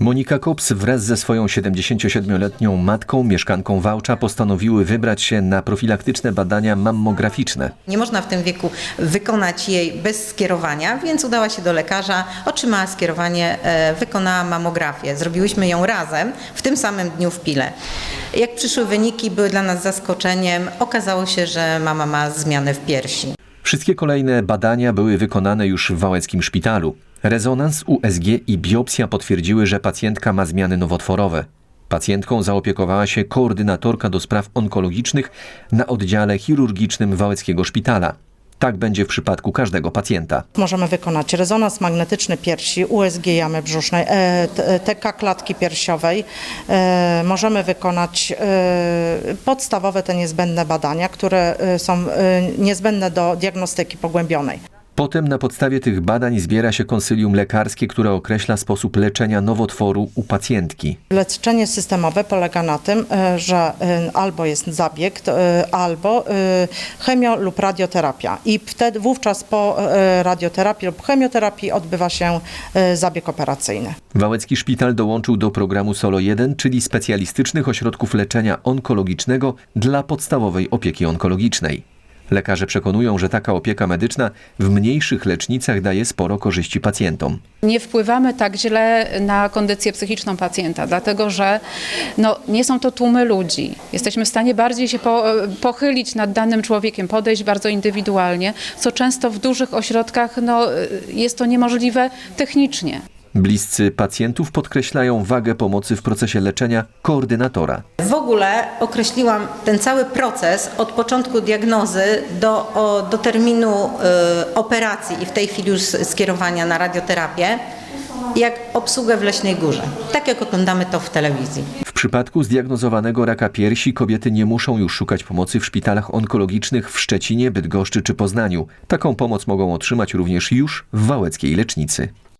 Monika Kops wraz ze swoją 77-letnią matką, mieszkanką Wałcza, postanowiły wybrać się na profilaktyczne badania mammograficzne. Nie można w tym wieku wykonać jej bez skierowania, więc udała się do lekarza, otrzymała skierowanie, e, wykonała mamografię. Zrobiłyśmy ją razem w tym samym dniu w Pile. Jak przyszły wyniki, były dla nas zaskoczeniem. Okazało się, że mama ma zmianę w piersi. Wszystkie kolejne badania były wykonane już w wałeckim szpitalu. Rezonans, USG i biopsja potwierdziły, że pacjentka ma zmiany nowotworowe. Pacjentką zaopiekowała się koordynatorka do spraw onkologicznych na oddziale chirurgicznym Wałeckiego Szpitala. Tak będzie w przypadku każdego pacjenta. Możemy wykonać rezonans magnetyczny piersi, USG jamy brzusznej, e, TK klatki piersiowej. E, Możemy wykonać e, podstawowe te niezbędne badania, które e, są e, niezbędne do diagnostyki pogłębionej. Potem na podstawie tych badań zbiera się konsylium lekarskie, które określa sposób leczenia nowotworu u pacjentki. Leczenie systemowe polega na tym, e, że e, albo jest zabieg, e, albo chemio lub radioterapia. I wtedy wówczas po radioterapii lub chemioterapii odbywa się zabieg operacyjny. Wałecki Szpital dołączył do programu Solo 1, czyli specjalistycznych ośrodków leczenia onkologicznego dla podstawowej opieki onkologicznej. Lekarze przekonują, że taka opieka medyczna w mniejszych lecznicach daje sporo korzyści pacjentom. Nie wpływamy tak źle na kondycję psychiczną pacjenta, dlatego że no, nie są to tłumy ludzi. Jesteśmy w stanie bardziej się po, pochylić nad danym człowiekiem, podejść bardzo indywidualnie, co często w dużych ośrodkach no, jest to niemożliwe technicznie. Bliscy pacjentów podkreślają wagę pomocy w procesie leczenia koordynatora. W ogóle określiłam ten cały proces od początku diagnozy do, o, do terminu y, operacji i w tej chwili już skierowania na radioterapię, jak obsługę w Leśnej Górze. Tak jak oglądamy to w telewizji. W przypadku zdiagnozowanego raka piersi kobiety nie muszą już szukać pomocy w szpitalach onkologicznych w Szczecinie, Bydgoszczy czy Poznaniu. Taką pomoc mogą otrzymać również już w wałeckiej lecznicy.